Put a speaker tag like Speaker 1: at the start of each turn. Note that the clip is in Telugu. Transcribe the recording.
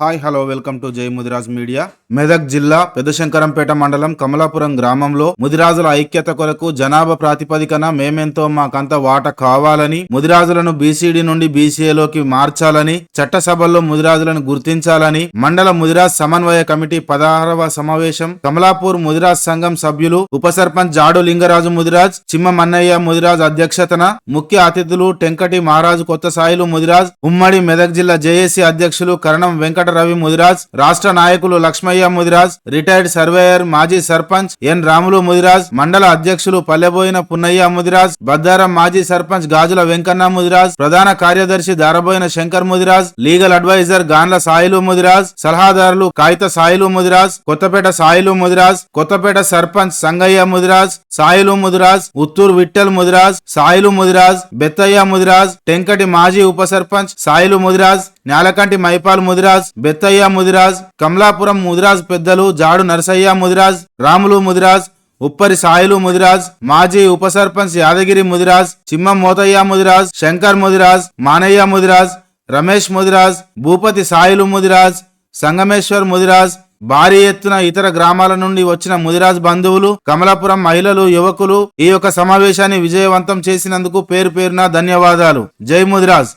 Speaker 1: హాయ్ హలో వెల్కమ్ టు జై ముదిరాజ్ మీడియా. మెదక్ జిల్లా పెదశంకరంపేట మండలం కమలాపురం గ్రామంలో ముదిరాజుల ఐక్యత కొరకు జనాభా ప్రాతిపదికన మేమెంతో మాకంత వాట కావాలని ముదిరాజులను బీసీడీ నుండి బీసీఏలోకి మార్చాలని చట్టసభల్లో ముదిరాజులను గుర్తించాలని మండల ముదిరాజ్ సమన్వయ కమిటీ పదహారవ సమావేశం కమలాపూర్ ముదిరాజ్ సంఘం సభ్యులు ఉప సర్పంచ్ జాడు లింగరాజు ముదిరాజ్ చిమ్మన్నయ్య ముదిరాజ్ అధ్యక్షతన ముఖ్య అతిథులు టెంకటి మహారాజు కొత్త సాయిలు ముదిరాజ్ ఉమ్మడి మెదక్ జిల్లా జేఏసీ అధ్యక్షులు కరణం వెంకట రవి ముదిరాజ్ రాష్ట్ర నాయకులు లక్ష్మయ్య ముదిరాజ్ రిటైర్డ్ సర్వేయర్ మాజీ సర్పంచ్ ఎన్ రాములు ముదిరాజ్ మండల అధ్యక్షులు పల్లెబోయిన పున్నయ్య ముదిరాజ్ బద్దారం మాజీ సర్పంచ్ గాజుల వెంకన్న ముదిరాజ్ ప్రధాన కార్యదర్శి దారబోయిన శంకర్ ముదిరాజ్ లీగల్ అడ్వైజర్ గాన్ల సాయిలు ముదిరాజ్ సలహాదారులు కాగిత సాయిలు ముదిరాజ్ కొత్తపేట సాయిలు ముదిరాజ్ కొత్తపేట సర్పంచ్ సంగయ్య ముదిరాజ్ సాయిలు ముదిరాజ్ ఉత్తూరు విట్టల్ ముదిరాజ్ సాయిలు ముదిరాజ్ బెత్తయ్య ముదిరాజ్ టెంకటి మాజీ ఉప సర్పంచ్ సాయిలు ముదిరాజ్ నేలకంటి మైపాల్ ముదిరాజ్ బెత్తయ్య ముదిరాజ్ కమలాపురం ముదిరాజ్ పెద్దలు జాడు నరసయ్య ముదిరాజ్ రాములు ముదిరాజ్ ఉప్పరి సాయిలు ముదిరాజ్ మాజీ ఉప సర్పంచ్ యాదగిరి ముదిరాజ్ చిమ్మ మోతయ్య ముదిరాజ్ శంకర్ ముదిరాజ్ మానయ్య ముదిరాజ్ రమేష్ ముదిరాజ్ భూపతి సాయిలు ముదిరాజ్ సంగమేశ్వర్ ముదిరాజ్ భారీ ఎత్తున ఇతర గ్రామాల నుండి వచ్చిన ముదిరాజ్ బంధువులు కమలాపురం మహిళలు యువకులు ఈ యొక్క సమావేశాన్ని విజయవంతం చేసినందుకు పేరు పేరున ధన్యవాదాలు. జై ముదిరాజ్.